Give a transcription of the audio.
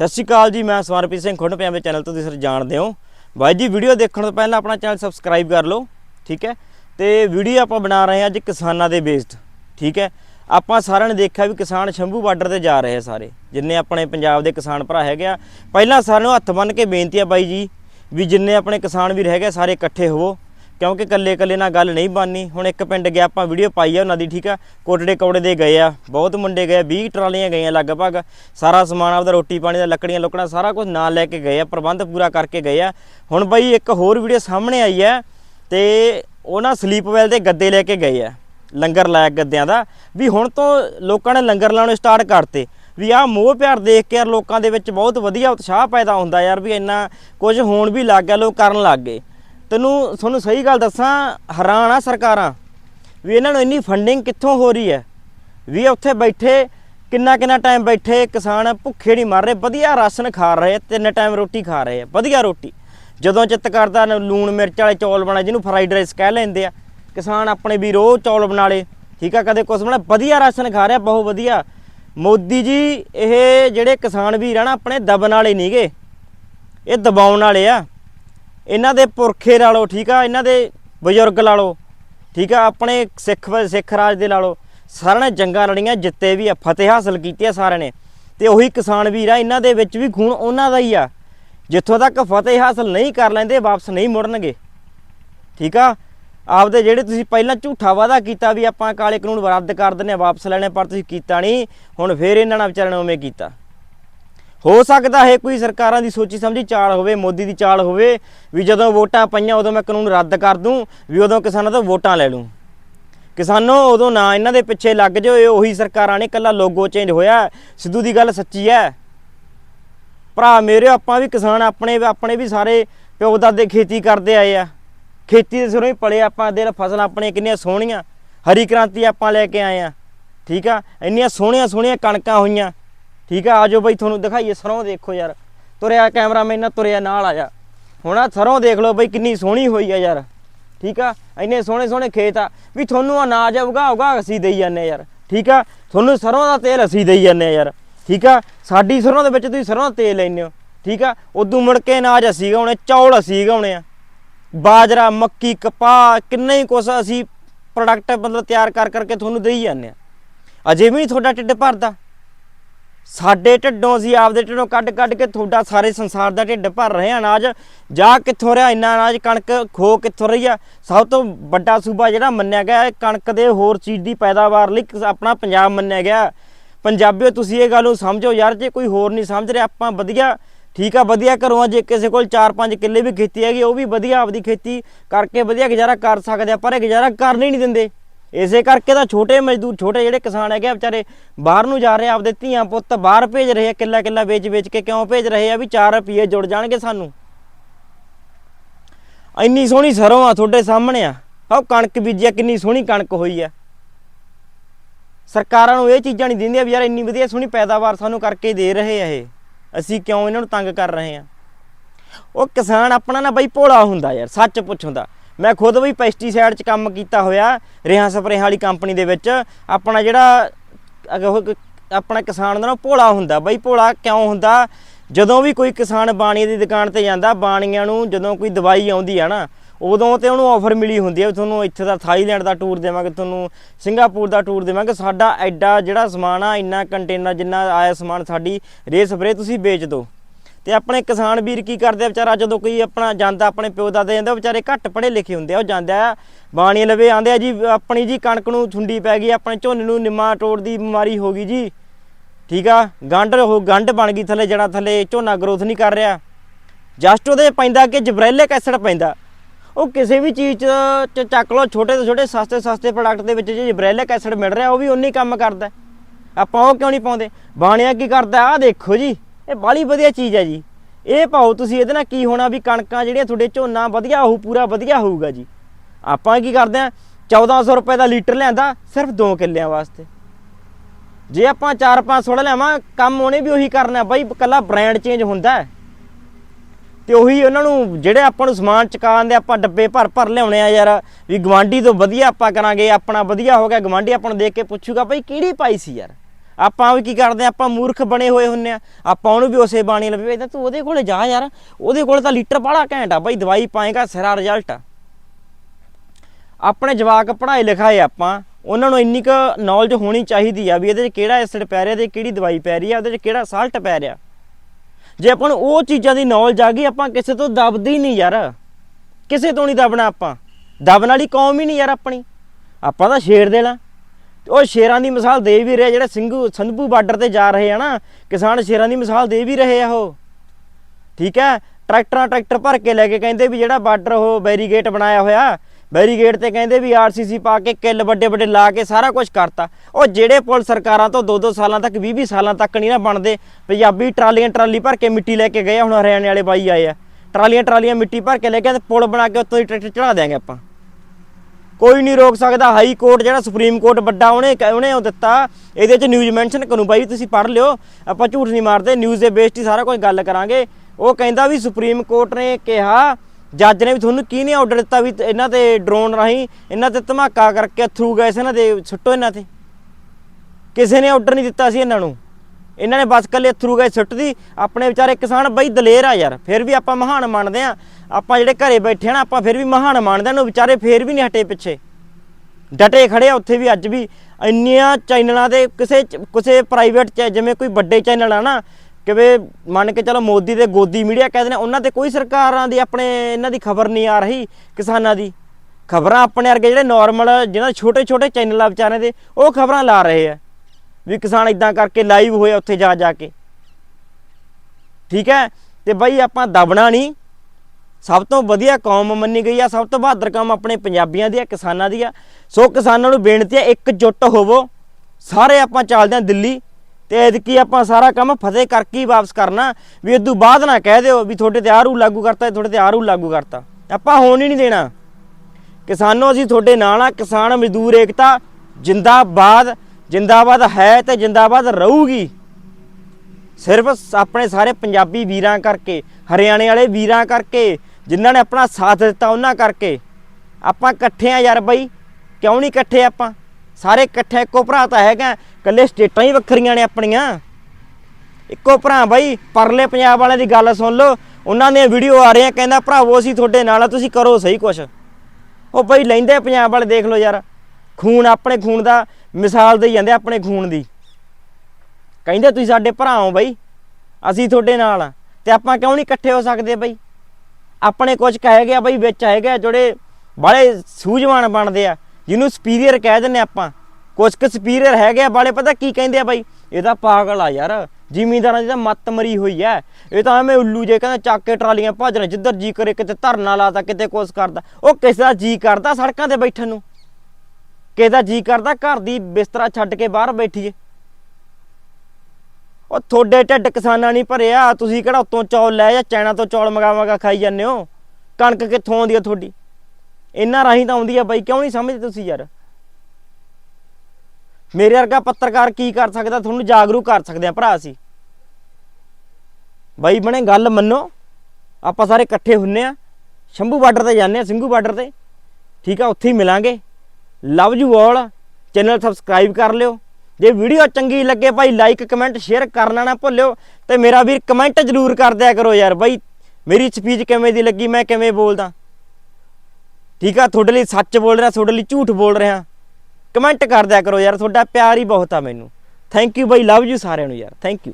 ਸਤਿ ਸ਼੍ਰੀ ਅਕਾਲ ਜੀ ਮੈਂ ਸਵਰਪ੍ਰੀਤ ਸਿੰਘ ਖੁੰਡ ਪਿਆਵੇਂ ਚੈਨਲ ਤੋਂ ਤੁਸੀਂ ਜਾਣਦੇ ਹੋ। ਬਾਈ ਜੀ ਵੀਡੀਓ ਦੇਖਣ ਤੋਂ ਪਹਿਲਾਂ ਆਪਣਾ ਚੈਨਲ ਸਬਸਕ੍ਰਾਈਬ ਕਰ ਲਓ ਠੀਕ ਹੈ? ਤੇ ਵੀਡੀਓ ਆਪਾਂ ਬਣਾ ਰਹੇ ਹਾਂ ਅੱਜ ਕਿਸਾਨਾਂ ਦੇ ਬੇਸਡ ਠੀਕ ਹੈ? ਆਪਾਂ ਸਾਰਿਆਂ ਨੇ ਦੇਖਿਆ ਵੀ ਕਿਸਾਨ ਸ਼ੰਭੂ ਬਾਰਡਰ ਤੇ ਜਾ ਰਹੇ ਆ ਸਾਰੇ ਜਿੰਨੇ ਆਪਣੇ ਪੰਜਾਬ ਦੇ ਕਿਸਾਨ ਭਰਾ ਹੈਗੇ ਆ। ਪਹਿਲਾਂ ਸਾਰਿਆਂ ਨੂੰ ਹੱਥ ਬੰਨ੍ਹ ਕੇ ਬੇਨਤੀ ਆ ਬਾਈ ਜੀ ਵੀ ਜਿੰਨੇ ਆਪਣੇ ਕਿਸਾਨ ਵੀਰ ਹੈਗੇ ਆ, ਸਾਰੇ ਇਕੱਠੇ ਹੋਵੋ। ਕਿਉਂਕਿ ਇਕੱਲੇ ਇਕੱਲੇ ਨਾਲ ਗੱਲ ਨਹੀਂ ਬਣਨੀ। ਹੁਣ ਇੱਕ ਪਿੰਡ ਗਿਆ, ਆਪਾਂ ਵੀਡੀਓ ਪਾਈ ਆ ਉਹਨਾਂ ਦੀ, ਠੀਕ ਆ? ਕੋਟੜੇ ਕੌੜੇ ਦੇ ਗਏ ਆ। ਬਹੁਤ ਮੁੰਡੇ ਗਏ 20 ਟਰਾਲੀਆਂ ਗਈਆਂ ਲਗਭਗ। ਸਾਰਾ ਸਮਾਨ ਆਪਦਾ ਰੋਟੀ ਪਾਣੀ ਦਾ, ਲੱਕੜੀਆਂ ਲੁਕੜਾਂ ਸਾਰਾ ਕੁਝ ਨਾਲ ਲੈ ਕੇ ਗਏ ਆ, ਪ੍ਰਬੰਧ ਪੂਰਾ ਕਰਕੇ ਗਏ ਆ। ਹੁਣ ਬਈ ਇੱਕ ਹੋਰ ਵੀਡੀਓ ਸਾਹਮਣੇ ਆਈ ਆ ਤੇ ਉਹਨਾਂ ਸਲੀਪ ਵੈਲ ਦੇ ਗੱਦੇ ਲੈ ਕੇ ਗਏ ਆ, ਲੰਗਰ ਲਾਇਆ ਗੱਦਿਆਂ ਦਾ। ਵੀ ਹੁਣ ਤੋਂ ਲੋਕਾਂ ਨੇ ਲੰਗਰ ਲਾਉਣੇ ਸਟਾਰਟ ਕਰਤੇ। ਵੀ ਆਹ ਮੋਹ ਪਿਆਰ ਦੇਖ ਕੇ ਯਾਰ ਲੋਕਾਂ ਦੇ ਵਿੱਚ ਬਹੁਤ ਵਧੀਆ ਉਤਸ਼ਾਹ ਪੈਦਾ ਹੁੰਦਾ ਯਾਰ, ਵੀ ਇੰਨਾ ਕੁਝ ਹੋਣ ਵੀ ਲੱਗ ਗਿਆ, ਲੋਕ ਕਰਨ ਲੱਗ ਗਏ। ਤੈਨੂੰ ਤੁਹਾਨੂੰ ਸਹੀ ਗੱਲ ਦੱਸਾਂ, ਹੈਰਾਨ ਆ ਸਰਕਾਰਾਂ ਵੀ ਇਹਨਾਂ ਨੂੰ ਇੰਨੀ ਫੰਡਿੰਗ ਕਿੱਥੋਂ ਹੋ ਰਹੀ ਹੈ? ਵੀ ਉੱਥੇ ਬੈਠੇ, ਕਿੰਨਾ ਕਿੰਨਾ ਟਾਈਮ ਬੈਠੇ, ਕਿਸਾਨ ਭੁੱਖੇ ਨਹੀਂ ਮਰ ਰਹੇ, ਵਧੀਆ ਰਾਸ਼ਨ ਖਾ ਰਹੇ, ਤਿੰਨ ਟਾਈਮ ਰੋਟੀ ਖਾ ਰਹੇ ਆ, ਵਧੀਆ ਰੋਟੀ। ਜਦੋਂ ਚਿੱਤ ਕਰਦਾ, ਲੂਣ ਮਿਰਚ ਵਾਲੇ ਚੌਲ ਬਣਾ ਜਿਹਨੂੰ ਫਰਾਈਡ ਰਾਈਸ ਕਹਿ ਲੈਂਦੇ ਆ, ਕਿਸਾਨ ਆਪਣੇ ਵੀ ਰੋਜ਼ ਚੌਲ ਬਣਾ ਲੇ, ਠੀਕ ਆ, ਕਦੇ ਕੁਛ ਬਣਾ ਵਧੀਆ ਰਾਸ਼ਨ ਖਾ ਰਿਹਾ, ਬਹੁਤ ਵਧੀਆ। ਮੋਦੀ ਜੀ, ਇਹ ਜਿਹੜੇ ਕਿਸਾਨ ਵੀਰ ਆ ਨਾ, ਆਪਣੇ ਦਬਨ ਵਾਲੇ ਨਹੀਂਗੇ ਇਹ ਦਬਾਉਣ ਵਾਲੇ ਆ। ਇਹਨਾਂ ਦੇ ਪੁਰਖੇ ਲਾ ਲਓ, ਠੀਕ ਆ? ਇਹਨਾਂ ਦੇ ਬਜ਼ੁਰਗ ਲਾ ਲਓ, ਠੀਕ ਆ? ਆਪਣੇ ਸਿੱਖ ਸਿੱਖ ਰਾਜ ਦੇ ਲਾ ਲਓ। ਸਾਰਿਆਂ ਨੇ ਜੰਗਾਂ ਲੜੀਆਂ, ਜਿੱਤੇ ਵੀ ਆ, ਫਤਿਹ ਹਾਸਲ ਕੀਤੀ ਆ ਸਾਰਿਆਂ ਨੇ। ਤੇ ਉਹੀ ਕਿਸਾਨ ਵੀਰ ਆ, ਇਹਨਾਂ ਦੇ ਵਿੱਚ ਵੀ ਖੂਨ ਉਹਨਾਂ ਦਾ ਹੀ ਆ। ਜਿੱਥੋਂ ਤੱਕ ਫਤਿਹ ਹਾਸਲ ਨਹੀਂ ਕਰ ਲੈਂਦੇ, ਵਾਪਸ ਨਹੀਂ ਮੁੜਨਗੇ। ਠੀਕ ਆ? ਆਪਦੇ ਜਿਹੜੇ ਤੁਸੀਂ ਪਹਿਲਾਂ ਝੂਠਾ ਵਾਅਦਾ ਕੀਤਾ ਵੀ ਆਪਾਂ ਕਾਲੇ ਕਾਨੂੰਨ ਰੱਦ ਕਰ ਦਿੰਦੇ ਆ, ਵਾਪਸ ਲੈਣੇ ਪਰ ਤੁਸੀਂ ਕੀਤਾ ਨਹੀਂ, ਹੁਣ ਫੇਰ ਇਹਨਾਂ ਨਾਲ ਵਿਚਾਰਿਆਂ ਨੇ ਉਵੇਂ ਕੀਤਾ। ਹੋ ਸਕਦਾ ਹੈ ਕੋਈ ਸਰਕਾਰਾਂ ਦੀ ਸੋਚੀ ਸਮਝੀ ਚਾਲ ਹੋਵੇ, ਮੋਦੀ ਦੀ ਚਾਲ ਹੋਵੇ, ਵੀ ਜਦੋਂ ਵੋਟਾਂ ਪਈਆਂ ਉਦੋਂ ਮੈਂ ਕਾਨੂੰਨ ਰੱਦ ਕਰ ਦੂੰ, ਵੀ ਉਦੋਂ ਕਿਸਾਨਾਂ ਤੋਂ ਵੋਟਾਂ ਲੈ ਲੂੰ। ਕਿਸਾਨੋ, ਉਦੋਂ ਨਾ ਇਹਨਾਂ ਦੇ ਪਿੱਛੇ ਲੱਗ ਜਾਓ, ਇਹ ਉਹੀ ਸਰਕਾਰਾਂ ਨੇ ਕੱਲਾ ਲੋਗੋ ਚੇਂਜ ਹੋਇਆ। ਸਿੱਧੂ ਦੀ ਗੱਲ ਸੱਚੀ ਹੈ। ਭਰਾ ਮੇਰੇ, ਆਪਾਂ ਵੀ ਕਿਸਾਨ, ਆਪਣੇ ਆਪਣੇ ਵੀ ਸਾਰੇ ਪਿਓ ਦਾਦੇ ਖੇਤੀ ਕਰਦੇ ਆਏ ਆ। ਖੇਤੀ ਦੇ ਸਿਰੋਂ ਹੀ ਪਲੇ ਆਪਾਂ ਦੇ ਫਸਲਾਂ ਆਪਣੇ ਕਿੰਨੀਆਂ ਸੋਹਣੀਆਂ, ਹਰੀ ਕ੍ਰਾਂਤੀ ਆਪਾਂ ਲੈ ਕੇ ਆਏ ਆ। ਠੀਕ ਆ? ਇੰਨੀਆਂ ਸੋਹਣੀਆਂ ਸੋਹਣੀਆਂ ਕਣਕਾਂ ਹੋਈਆਂ। ਠੀਕ ਆ ਆਜੋ ਬਈ, ਤੁਹਾਨੂੰ ਦਿਖਾਈਏ, ਸਰੋਂ ਦੇਖੋ ਯਾਰ। ਤੁਰਿਆ ਕੈਮਰਾਮੈਨ ਨਾਲ ਤੁਰਿਆ, ਨਾਲ ਆ ਜਾ। ਹੁਣ ਆ ਸਰੋਂ ਦੇਖ ਲਓ ਬਈ, ਕਿੰਨੀ ਸੋਹਣੀ ਹੋਈ ਆ ਯਾਰ। ਠੀਕ ਆ, ਇੰਨੇ ਸੋਹਣੇ ਸੋਹਣੇ ਖੇਤ ਆ। ਵੀ ਤੁਹਾਨੂੰ ਅਨਾਜ ਉਗਾ ਉਗਾ ਅਸੀਂ ਦੇਈ ਜਾਂਦੇ ਯਾਰ। ਠੀਕ ਆ, ਤੁਹਾਨੂੰ ਸਰੋਂ ਦਾ ਤੇਲ ਅਸੀਂ ਦੇਈ ਜਾਂਦੇ ਯਾਰ। ਠੀਕ ਆ, ਸਾਡੀ ਸਰੋਂ ਦੇ ਵਿੱਚ ਤੁਸੀਂ ਸਰੋਂ ਦਾ ਤੇਲ ਲੈਂਦੇ ਹੋ। ਠੀਕ ਆ, ਉਦੋਂ ਮੁੜ ਕੇ ਅਨਾਜ ਅਸੀਂ ਗਾਉਣੇ ਚੌਲ ਅਸੀਂ ਗਾਉਣੇ ਆ। ਬਾਜਰਾ, ਮੱਕੀ, ਕਪਾਹ, ਕਿੰਨਾ ਹੀ ਕੁਛ ਅਸੀਂ ਪ੍ਰੋਡਕਟ ਮਤਲਬ ਤਿਆਰ ਕਰ ਕਰਕੇ ਤੁਹਾਨੂੰ ਦੇਈ ਜਾਂਦੇ ਆ। ਅਜੇ ਵੀ ਨਹੀਂ ਤੁਹਾਡਾ ਢਿੱਡ ਭਰਦਾ। ਸਾਡੇ ਢਿੱਡੋਂ, ਅਸੀਂ ਆਪਦੇ ਢਿੱਡੋਂ ਕੱਢ ਕੱਢ ਕੇ ਤੁਹਾਡਾ ਸਾਰੇ ਸੰਸਾਰ ਦਾ ਢਿੱਡ ਭਰ ਰਹੇ ਆ ਅਨਾਜ। ਜਾ ਕਿੱਥੋਂ ਰਿਹਾ ਇੰਨਾ ਅਨਾਜ? ਕਣਕ ਖੋ ਕਿੱਥੋਂ ਰਹੀ ਆ? ਸਭ ਤੋਂ ਵੱਡਾ ਸੂਬਾ ਜਿਹੜਾ ਮੰਨਿਆ ਗਿਆ ਹੈ, ਕਣਕ ਦੇ ਹੋਰ ਚੀਜ਼ ਦੀ ਪੈਦਾਵਾਰ ਲਈ ਕਿਸ- ਆਪਣਾ ਪੰਜਾਬ ਮੰਨਿਆ ਗਿਆ। ਪੰਜਾਬੀਓ, ਤੁਸੀਂ ਇਹ ਗੱਲ ਨੂੰ ਸਮਝੋ ਯਾਰ, ਜੇ ਕੋਈ ਹੋਰ ਨਹੀਂ ਸਮਝ ਰਿਹਾ, ਆਪਾਂ ਵਧੀਆ, ਠੀਕ ਆ, ਵਧੀਆ ਘਰੋਂ ਆ, ਜੇ ਕਿਸੇ ਕੋਲ 4-5 ਕਿੱਲੇ ਵੀ ਖੇਤੀ ਹੈਗੀ, ਉਹ ਵੀ ਵਧੀਆ ਆਪਦੀ ਖੇਤੀ ਕਰਕੇ ਵਧੀਆ ਗੁਜ਼ਾਰਾ ਕਰ ਸਕਦੇ ਆ, ਪਰ ਇਹ ਗੁਜ਼ਾਰਾ ਕਰਨ ਹੀ ਨਹੀਂ ਦਿੰਦੇ। ਇਸੇ ਕਰਕੇ ਤਾਂ ਛੋਟੇ ਮਜ਼ਦੂਰ, ਛੋਟੇ ਜਿਹੜੇ ਕਿਸਾਨ ਹੈਗੇ ਆ, ਵਿਚਾਰੇ ਬਾਹਰ ਨੂੰ ਜਾ ਰਹੇ ਆ, ਆਪਦੇ ਧੀਆਂ ਪੁੱਤ ਬਾਹਰ ਭੇਜ ਰਹੇ ਆ, ਕਿੱਲਾ ਕਿੱਲਾ ਵੇਚ ਵੇਚ ਕੇ ਕਿਉਂ ਭੇਜ ਰਹੇ ਆ ਵੀ 4 ਰੁਪਏ ਜੁੜ ਜਾਣਗੇ ਸਾਨੂੰ? ਇੰਨੀ ਸੋਹਣੀ ਸਰੋਂ ਆ ਤੁਹਾਡੇ ਸਾਹਮਣੇ ਆ। ਆਹ ਕਣਕ ਬੀਜਿਆ ਕਿੰਨੀ ਸੋਹਣੀ ਕਣਕ ਹੋਈ ਆ। ਸਰਕਾਰਾਂ ਨੂੰ ਇਹ ਚੀਜ਼ਾਂ ਨਹੀਂ ਦਿੰਦੀਆਂ ਵੀ ਯਾਰ ਇੰਨੀ ਵਧੀਆ ਸੋਹਣੀ ਪੈਦਾਵਾਰ ਸਾਨੂੰ ਕਰਕੇ ਦੇ ਰਹੇ ਆ ਇਹ। ਅਸੀਂ ਕਿਉਂ ਇਹਨਾਂ ਨੂੰ ਤੰਗ ਕਰ ਰਹੇ ਆ? ਉਹ ਕਿਸਾਨ ਆਪਣਾ ਨਾ ਬਈ ਭੋਲਾ ਹੁੰਦਾ ਯਾਰ, ਸੱਚ ਪੁੱਛਦਾ ਮੈਂ ਖੁਦ ਵੀ ਪੈਸਟੀਸਾਈਡ 'ਚ ਕੰਮ ਕੀਤਾ ਹੋਇਆ, ਰੇਹਾਂ ਸਪਰੇਹਾਂ ਵਾਲੀ ਕੰਪਨੀ ਦੇ ਵਿੱਚ। ਆਪਣਾ ਜਿਹੜਾ ਅਗ- ਉਹ ਆਪਣਾ ਕਿਸਾਨ ਦਾ ਨਾ ਭੋਲਾ ਹੁੰਦਾ, ਬਈ ਭੋਲਾ ਕਿਉਂ ਹੁੰਦਾ? ਜਦੋਂ ਵੀ ਕੋਈ ਕਿਸਾਨ ਬਾਣੀਏ ਦੀ ਦੁਕਾਨ ਤੇ ਜਾਂਦਾ, ਬਾਣੀਆਂ ਨੂੰ ਜਦੋਂ ਕੋਈ ਦਵਾਈ ਆਉਂਦੀ ਆ ਨਾ, ਉਦੋਂ ਤੇ ਉਹਨੂੰ ਆਫਰ ਮਿਲੀ ਹੁੰਦੀ ਹੈ ਤੁਹਾਨੂੰ ਇੱਥੇ ਦਾ ਥਾਈਲੈਂਡ ਦਾ ਟੂਰ ਦੇਵਾਂਗੇ, ਤੁਹਾਨੂੰ ਸਿੰਗਾਪੁਰ ਦਾ ਟੂਰ ਦੇਵਾਂਗੇ। ਸਾਡਾ ਐਡਾ ਜਿਹੜਾ ਸਮਾਨ ਆ, ਇੰਨਾ ਕੰਟੇਨਰ ਜਿੰਨਾ ਆਇਆ ਸਮਾਨ ਸਾਡੀ ਰੇ ਸਪਰੇ ਤੁਸੀਂ ਵੇਚ ਦਿਓ। ਤੇ ਆਪਣੇ ਕਿਸਾਨ ਵੀਰ ਕੀ ਕਰਦੇ ਆ? ਵਿਚਾਰਾ ਜਦੋਂ ਕੋਈ ਆਪਣਾ ਜਾਂਦਾ, ਆਪਣੇ ਪਿਓ ਦਾਦੇ ਜਾਂਦਾ ਵਿਚਾਰੇ ਘੱਟ ਪੜ੍ਹੇ ਲਿਖੇ ਹੁੰਦੇ ਆ। ਉਹ ਜਾਂਦਾ ਆ ਬਾਣੀ ਲਵੇ, ਆਂਦੇ ਆ ਜੀ, ਆਪਣੀ ਜੀ ਕਣਕ ਨੂੰ ਠੁੰਡੀ ਪੈ ਗਈ, ਆਪਣੇ ਝੋਨੇ ਨੂੰ ਨਿਮਾ ਟੋੜ ਦੀ ਬਿਮਾਰੀ ਹੋ ਗਈ ਜੀ। ਠੀਕ ਆ? ਗੰਢ, ਉਹ ਗੰਢ ਬਣ ਗਈ ਥੱਲੇ ਜੜਾ ਥੱਲੇ ਝੋਨਾ ਗਰੋਥ ਨਹੀਂ ਕਰ ਰਿਹਾ। ਜਸਟ ਉਹਦੇ ਪੈਂਦਾ ਕਿ ਜਬਰੈਲਿਕ ਐਸਿਡ ਪੈਂਦਾ। ਉਹ ਕਿਸੇ ਵੀ ਚੀਜ਼ 'ਚ ਚੱਕ ਲਓ, ਛੋਟੇ ਤੋਂ ਛੋਟੇ, ਸਸਤੇ ਸਸਤੇ ਪ੍ਰੋਡਕਟ ਦੇ ਵਿੱਚ ਜੇ ਜਬਰੈਲਿਕ ਐਸਿਡ ਮਿਲ ਰਿਹਾ, ਉਹ ਵੀ ਉਨੀ ਕੰਮ ਕਰਦਾ। ਆਪਾਂ ਉਹ ਕਿਉਂ ਨਹੀਂ ਪਾਉਂਦੇ? ਬਾਣਿਆ ਕੀ ਕਰਦਾ? ਆ ਦੇਖੋ ਜੀ। ਇਹ ਬਾਲੀ ਵਧੀਆ ਚੀਜ਼ ਹੈ ਜੀ। ਇਹ ਪਾਓ ਤੁਸੀਂ ਇਹਦੇ ਨਾਲ ਕੀ ਹੋਣਾ ਵੀ ਕਣਕਾਂ ਜਿਹੜੀਆਂ ਤੁਹਾਡੇ ਝੋਨਾ ਵਧੀਆ ਹੋਊ ਪੂਰਾ ਵਧੀਆ ਹੋਊਗਾ ਜੀ। ਆਪਾਂ ਕੀ ਕਰਦੇ ਆ 1400 ਰੁਪਏ ਦਾ ਲੀਟਰ ਲਿਆਂਦਾ, ਸਿਰਫ 2 ਕਿੱਲਿਆਂ ਵਾਸਤੇ। ਜੇ ਆਪਾਂ 4-500 ਲਿਆਵਾਂ, ਕੰਮ ਉਹਨੇ ਵੀ ਉਹੀ ਕਰਨਾ, ਬਾਈ ਕੱਲਾ ਬ੍ਰਾਂਡ ਚੇਂਜ ਹੁੰਦਾ ਹੈ। ਤੇ ਉਹੀ ਉਹਨਾਂ ਨੂੰ, ਜਿਹੜੇ ਆਪਾਂ ਨੂੰ ਸਮਾਨ ਚਕਾਉਣ ਦੇ ਆਪਾਂ ਡੱਬੇ ਭਰ ਭਰ ਲਿਆਉਣੇ ਆ ਯਾਰ। ਵੀ ਗਵਾਂਢੀ ਤੋਂ ਵਧੀਆ ਆਪਾਂ ਕਰਾਂਗੇ, ਆਪਣਾ ਵਧੀਆ ਹੋ ਗਿਆ ਗਵਾਂਢੀ ਆਪਾਂ ਨੂੰ ਦੇਖ ਕੇ ਪੁੱਛੂਗਾ ਭਾਈ ਕਿਹੜੀ ਪਾਈ ਸੀ ਯਾਰ? ਆਪਾਂ ਵੀ ਕੀ ਕਰਦੇ ਆ ਆਪਾਂ ਮੂਰਖ ਬਣੇ ਹੋਏ ਹੁੰਨੇ ਆ ਆਪਾਂ ਉਹਨੂੰ ਵੀ ਉਸੇ ਬਾਣੀ ਲੱਭੇ ਤਾਂ ਤੂੰ ਉਹਦੇ ਕੋਲੇ ਜਾ ਯਾਰ, ਉਹਦੇ ਕੋਲੇ ਤਾਂ ਲੀਟਰ ਬਾਹਲਾ ਘੈਂਟ ਆ, ਬਾਈ ਦਵਾਈ ਪਾਏਗਾ, ਸਿਰਾ ਰਿਜ਼ਲਟ ਆ। ਆਪਣੇ ਜਵਾਕ ਪੜ੍ਹਾਈ ਲਿਖਾਏ ਆਪਾਂ, ਉਹਨਾਂ ਨੂੰ ਇੰਨੀ ਕੁ ਨੌਲੇਜ ਹੋਣੀ ਚਾਹੀਦੀ ਆ ਵੀ ਇਹਦੇ 'ਚ ਕਿਹੜਾ ਐਸਿਡ ਪੈ ਰਿਹਾ ਤੇ ਕਿਹੜੀ ਦਵਾਈ ਪੈ ਰਹੀ ਆ, ਉਹਦੇ 'ਚ ਕਿਹੜਾ ਸਾਲਟ ਪੈ ਰਿਹਾ। ਜੇ ਆਪਾਂ ਨੂੰ ਉਹ ਚੀਜ਼ਾਂ ਦੀ ਨੌਲੇਜ ਆ ਗਈ, ਆਪਾਂ ਕਿਸੇ ਤੋਂ ਦਬਦੇ ਹੀ ਨਹੀਂ ਯਾਰ। ਕਿਸੇ ਤੋਂ ਨਹੀਂ ਦਬਣਾ ਆਪਾਂ। ਦਬਣ ਵਾਲੀ ਕੌਮ ਹੀ ਨਹੀਂ ਯਾਰ ਆਪਣੀ। ਆਪਾਂ ਤਾਂ ਛੇੜ ਦੇਣਾ ਉਹ ਸ਼ੇਰਾਂ ਦੀ ਮਿਸਾਲ ਦੇ ਵੀ ਰਹੇ ਜਿਹੜੇ ਸਿੰਘੂ ਸੰਧੂ ਬਾਰਡਰ ਤੇ ਜਾ ਰਹੇ ਆ ਨਾ ਕਿਸਾਨ ਸ਼ੇਰਾਂ ਦੀ ਮਿਸਾਲ ਦੇ ਵੀ ਰਹੇ ਆ ਉਹ। ਠੀਕ ਹੈ? ਟਰੈਕਟਰਾਂ ਟਰੈਕਟਰ ਭਰ ਕੇ ਲੈ ਕੇ ਕਹਿੰਦੇ ਵੀ ਜਿਹੜਾ ਬਾਰਡਰ ਉਹ ਬੈਰੀਗੇਟ ਬਣਾਇਆ ਹੋਇਆ ਬੈਰੀਗੇਟ ਤੇ ਕਹਿੰਦੇ ਵੀ ਆਰਸੀਸੀ ਪਾ ਕੇ ਕਿੱਲ ਵੱਡੇ ਵੱਡੇ ਲਾ ਕੇ ਸਾਰਾ ਕੁਝ ਕਰਤਾ। ਉਹ ਜਿਹੜੇ ਪੁਲ ਸਰਕਾਰਾਂ ਤੋਂ 2-2 ਸਾਲਾਂ ਤੱਕ 20-20 ਸਾਲਾਂ ਤੱਕ ਨਹੀਂ ਨਾ ਬਣਦੇ ਪੰਜਾਬੀ ਟਰਾਲੀਆਂ ਟਰਾਲੀ ਭਰ ਕੇ ਮਿੱਟੀ ਲੈ ਕੇ ਗਏ ਆ, ਹੁਣ ਹਰਿਆਣੇ ਵਾਲੇ ਬਾਈ ਆਏ ਆ। ਟਰਾਲੀਆਂ ਟਰਾਲੀਆਂ ਮਿੱਟੀ ਭਰ ਕੇ ਲੈ ਕੇ ਤੇ ਪੁਲ ਬਣਾ ਕੇ ਉੱਤੋਂ ਹੀ ਟਰੈਕਟਰ ਚੜਾ ਦਿਆਂਗੇ ਆਪਾਂ। ਕੋਈ ਨਹੀਂ ਰੋਕ ਸਕਦਾ। ਹਾਈ ਕੋਰਟ ਜਿਹੜਾ ਸੁਪਰੀਮ ਕੋਰਟ ਵੱਡਾ, ਉਹਨੇ ਉਹਨੇ ਉਹ ਦਿੱਤਾ। ਇਹਦੇ ਚ ਨਿਊਜ਼ ਮੈਂਸ਼ਨ ਕਰੂੰ ਬਾਈ, ਤੁਸੀਂ ਪੜ੍ਹ ਲਿਓ। ਆਪਾਂ ਝੂਠ ਨਹੀਂ ਮਾਰਦੇ ਨਿਊਜ਼ ਦੇ ਬੇਸ 'ਤੇ ਹੀ ਸਾਰਾ ਕੁਝ ਗੱਲ ਕਰਾਂਗੇ। ਉਹ ਕਹਿੰਦਾ ਵੀ ਸੁਪਰੀਮ ਕੋਰਟ ਨੇ ਕਿਹਾ, ਜੱਜ ਨੇ ਵੀ ਤੁਹਾਨੂੰ ਕੀ ਨੇ ਆਰਡਰ ਦਿੱਤਾ ਵੀ ਇਹਨਾਂ ਤੇ ਡਰੋਨ ਰਾਹੀਂ, ਇਹਨਾਂ ਤੇ ਧਮਾਕਾ ਕਰਕੇ ਥਰੂ ਗਏ ਸੀ, ਇਹਨਾਂ ਦੇ, ਸੁੱਟੋ ਇਹਨਾਂ ਤੇ। ਕਿਸੇ ਨੇ ਆਰਡਰ ਨਹੀਂ ਦਿੱਤਾ ਸੀ ਇਹਨਾਂ ਨੂੰ। ਇਹਨਾਂ ਨੇ ਬਸ ਕੱਲੇ ਥਰੂ ਗਏ ਸੁੱਟਦੀ, ਆਪਣੇ ਵਿਚਾਰੇ ਕਿਸਾਨ ਬਈ ਦਲੇਰ ਆ ਯਾਰ, ਫਿਰ ਵੀ ਆਪਾਂ ਮਹਾਨ ਮੰਨਦੇ ਆ ਆਪਾਂ ਜਿਹੜੇ ਘਰੇ ਬੈਠੇ ਆ ਨਾ, ਆਪਾਂ ਫਿਰ ਵੀ ਮਹਾਨ ਮੰਨਦੇ ਆ ਨੂੰ ਵਿਚਾਰੇ ਫਿਰ ਵੀ ਨਹੀਂ ਹਟੇ ਪਿੱਛੇ। ਡਟੇ ਖੜੇ ਆ ਉੱਥੇ ਵੀ ਅੱਜ ਵੀ। ਇੰਨੀਆਂ ਚੈਨਲਾਂ ਦੇ ਕਿਸੇ ਕਿਸੇ ਪ੍ਰਾਈਵੇਟ ਜਿਵੇਂ ਕੋਈ ਵੱਡੇ ਚੈਨਲ ਆ ਨਾ ਕਿਵੇਂ ਮੰਨ ਕੇ ਚਲੋ ਮੋਦੀ ਦੇ ਗੋਦੀ ਮੀਡੀਆ ਕਹਿੰਦੇ ਨੇ ਉਹਨਾਂ ਤੇ ਕੋਈ ਸਰਕਾਰਾਂ ਦੀ ਆਪਣੇ, ਇਹਨਾਂ ਦੀ ਖਬਰ ਨਹੀਂ ਆ ਰਹੀ ਕਿਸਾਨਾਂ ਦੀ। ਖਬਰਾਂ ਆਪਣੇ ਵਰਗੇ ਜਿਹੜੇ ਨਾਰਮਲ ਜਿਹਨਾਂ ਛੋਟੇ ਛੋਟੇ ਚੈਨਲ ਆ ਵਿਚਾਰਿਆਂ ਦੇ, ਉਹ ਖਬਰਾਂ ਲਾ ਰਹੇ ਆ। ਵੀ ਕਿਸਾਨ ਇਦਾਂ ਕਰਕੇ ਲਾਈਵ ਹੋਏ ਉੱਥੇ ਜਾ ਜਾ ਕੇ। ਠੀਕ ਹੈ? ਤੇ ਬਾਈ ਆਪਾਂ ਦਬਣਾ ਨਹੀਂ। ਸਭ ਤੋਂ ਵਧੀਆ ਕੌਮ ਮੰਨੀ ਗਈ ਆ, ਸਭ ਤੋਂ ਬਹਾਦਰ ਕੌਮ ਆਪਣੇ ਪੰਜਾਬੀਆਂ ਦੀ ਆ, ਕਿਸਾਨਾਂ ਦੀ ਆ। ਸੋ ਕਿਸਾਨਾਂ ਨੂੰ ਬੇਨਤੀ ਆ, ਇੱਕ ਜੁੱਟ ਹੋਵੋ। ਸਾਰੇ ਆਪਾਂ ਚੱਲਦੇ ਹਾਂ ਦਿੱਲੀ। ਤੇ ਐਤਕੀ ਆਪਾਂ ਸਾਰਾ ਕੰਮ ਫਤਿਹ ਕਰਕੇ ਹੀ ਵਾਪਸ ਕਰਨਾ। ਵੀ ਇਦੋਂ ਬਾਅਦ ਨਾ ਕਹਿ ਦਿਓ ਵੀ ਤੁਹਾਡੇ ਤੇ ਆਹ ਲਾਗੂ ਕਰਤਾ ਤੁਹਾਡੇ ਤੇ ਆਹ ਲਾਗੂ ਕਰਤਾ। ਆਪਾਂ ਹੋਣ ਹੀ ਨਹੀਂ ਦੇਣਾ। ਕਿਸਾਨੋ, ਅਸੀਂ ਤੁਹਾਡੇ ਨਾਲ ਆ। ਕਿਸਾਨ, ਮਜ਼ਦੂਰ ਏਕਤਾ, ਜਿੰਦਾਬਾਦ। ਜਿੰਦਾਬਾਦ ਹੈ ਤੇ ਜਿੰਦਾਬਾਦ ਰਹੂਗੀ। ਸਿਰਫ ਆਪਣੇ ਸਾਰੇ ਪੰਜਾਬੀ ਵੀਰਾਂ ਕਰਕੇ, ਹਰਿਆਣੇ ਵਾਲੇ ਵੀਰਾਂ ਕਰਕੇ, ਜਿਨ੍ਹਾਂ ਨੇ ਆਪਣਾ ਸਾਥ ਦਿੱਤਾ ਉਹਨਾਂ ਕਰਕੇ। ਆਪਾਂ ਇਕੱਠੇ ਆ ਯਾਰ ਬਈ, ਕਿਉਂ ਨਹੀਂ ਇਕੱਠੇ ਆਪਾਂ? ਸਾਰੇ ਇਕੱਠੇ, ਇੱਕੋ ਭਰਾ ਤਾਂ ਹੈਗਾ ਕੱਲੇ ਸਟੇਟਾਂ ਹੀ ਵੱਖਰੀਆਂ ਨੇ ਆਪਣੀਆਂ। ਇੱਕੋ ਭਰਾ ਬਈ, ਪਰਲੇ ਪੰਜਾਬ ਵਾਲਿਆਂ ਦੀ ਗੱਲ ਸੁਣ ਲਓ, ਉਹਨਾਂ ਦੀਆਂ ਵੀਡੀਓ ਆ ਰਹੀਆਂ, ਕਹਿੰਦਾ ਭਰਾਵੋ ਅਸੀਂ ਤੁਹਾਡੇ ਨਾਲ ਆ, ਤੁਸੀਂ ਕਰੋ ਸਹੀ ਕੁਛ। ਉਹ ਬਈ ਲੈਂਦੇ ਪੰਜਾਬ ਵਾਲੇ, ਦੇਖ ਲਓ ਯਾਰ। ਖੂਨ ਆਪਣੇ ਖੂਨ ਦਾ ਮਿਸਾਲ ਦੇਈ ਜਾਂਦੇ ਆਪਣੇ ਖੂਨ ਦੀ। ਕਹਿੰਦੇ ਤੁਸੀਂ ਸਾਡੇ ਭਰਾ ਹੋ ਬਈ, ਅਸੀਂ ਤੁਹਾਡੇ ਨਾਲ ਆ, ਤੇ ਆਪਾਂ ਕਿਉਂ ਨਹੀਂ ਇਕੱਠੇ ਹੋ ਸਕਦੇ ਬਈ? ਆਪਣੇ ਕੁਝ ਕਹੇ ਗਿਆ ਬਈ, ਵਿੱਚ ਹੈਗੇ ਆ ਜਿਹੜੇ ਬਾਲੇ ਸੂਝਵਾਨ ਬਣਦੇ ਆ, ਜਿਹਨੂੰ ਸੁਪੀਰੀਅਰ ਕਹਿ ਦਿੰਨੇ ਆਪਾਂ। ਕੁਝ ਕੁ ਸੁਪੀਰੀਅਰ ਹੈਗੇ ਆ ਬਾਲੇ ਪਤਾ ਕੀ ਕਹਿੰਦੇ ਆ ਬਈ? ਇਹ ਤਾਂ ਪਾਗਲ ਆ ਯਾਰ, ਜ਼ਿਮੀਂਦਾਰਾਂ ਦੀ ਤਾਂ ਮੱਤ ਮਰੀ ਹੋਈ ਐ। ਇਹ ਤਾਂ ਐਵੇਂ ਉੱਲੂ ਜੇ ਕਹਿੰਦਾ ਚੱਕ ਕੇ ਟਰਾਲੀਆਂ ਭੱਜਣ ਜਿੱਧਰ ਜੀ ਕਰੇ ਕਿਤੇ ਧਰਨਾ ਲਾਤਾ, ਕਿਤੇ ਕੁਛ ਕਰਦਾ। ਉਹ ਕਿਸੇ ਦਾ ਜੀ ਕਰਦਾ ਸੜਕਾਂ ਤੇ ਬੈਠਣ ਨੂੰ। ਕਿਸੇ ਦਾ ਜੀ ਕਰਦਾ, ਘਰ ਦੀ ਬਿਸਤਰਾ ਛੱਡ ਕੇ ਬਾਹਰ ਬੈਠੀਏ। ਉਹ ਤੁਹਾਡੇ ਢਿੱਡ ਕਿਸਾਨਾਂ ਨਹੀਂ ਭਰਿਆ, ਤੁਸੀਂ ਕਿਹੜਾ ਉਤੋਂ ਚੌਲ ਲੈ ਜਾਂ ਚੈਨਾ ਤੋਂ ਚੌਲ ਮਗਾ ਮਗਾ ਖਾਈ ਜਾਂਦੇ ਹੋ? ਕਣਕ ਕਿੱਥੋਂ ਆਉਂਦੀ ਆ ਤੁਹਾਡੀ? ਇੰਨਾ ਰਾਹੀਂ ਤਾਂ ਆਉਂਦੀ ਆ ਬਾਈ, ਕਿਉਂ ਨਹੀਂ ਸਮਝਦੇ ਤੁਸੀਂ ਯਾਰ? ਮੇਰੇ ਵਰਗਾ ਪੱਤਰਕਾਰ ਕੀ ਕਰ ਸਕਦਾ? ਤੁਹਾਨੂੰ ਜਾਗਰੂਕ ਕਰ ਸਕਦੇ ਆ ਭਰਾ ਅਸੀਂ। ਬਾਈ ਬਣੇ, ਗੱਲ ਮੰਨੋ। ਆਪਾਂ ਸਾਰੇ ਇਕੱਠੇ ਹੁੰਨੇ ਆ। ਸ਼ੰਭੂ ਬਾਰਡਰ ਤੇ ਜਾਂਦੇ ਆ, ਸਿੰਘੂ ਬਾਰਡਰ ਤੇ। ਠੀਕ ਆ, ਉੱਥੇ ਹੀ ਮਿਲਾਂਗੇ। Love you all channel subscribe ਕਰ ਲਿਓ। ਜੇ ਵੀਡੀਓ ਚੰਗੀ ਲੱਗੇ ਭਾਈ ਲਾਈਕ ਕਮੈਂਟ ਸ਼ੇਅਰ ਕਰਨਾ ਨਾ ਭੁੱਲਿਓ, ਤੇ ਮੇਰਾ ਵੀਰ ਕਮੈਂਟ ਜ਼ਰੂਰ ਕਰ ਦਿਆ ਕਰੋ ਯਾਰ। ਬਾਈ, ਮੇਰੀ ਸਪੀਚ ਕਿਵੇਂ ਦੀ ਲੱਗੀ, ਮੈਂ ਕਿਵੇਂ ਬੋਲਦਾ? ਠੀਕ ਆ, ਤੁਹਾਡੇ ਲਈ ਸੱਚ ਬੋਲ ਰਿਹਾ, ਤੁਹਾਡੇ ਲਈ ਝੂਠ ਬੋਲ ਰਿਹਾ। ਕਮੈਂਟ ਕਰ ਦਿਆ ਕਰੋ ਯਾਰ, ਤੁਹਾਡਾ ਪਿਆਰ ਹੀ ਬਹੁਤ ਆ ਮੈਨੂੰ। ਥੈਂਕ ਯੂ ਬਾਈ ਲਵ ਯੂ ਸਾਰਿਆਂ ਨੂੰ ਯਾਰ। Thank you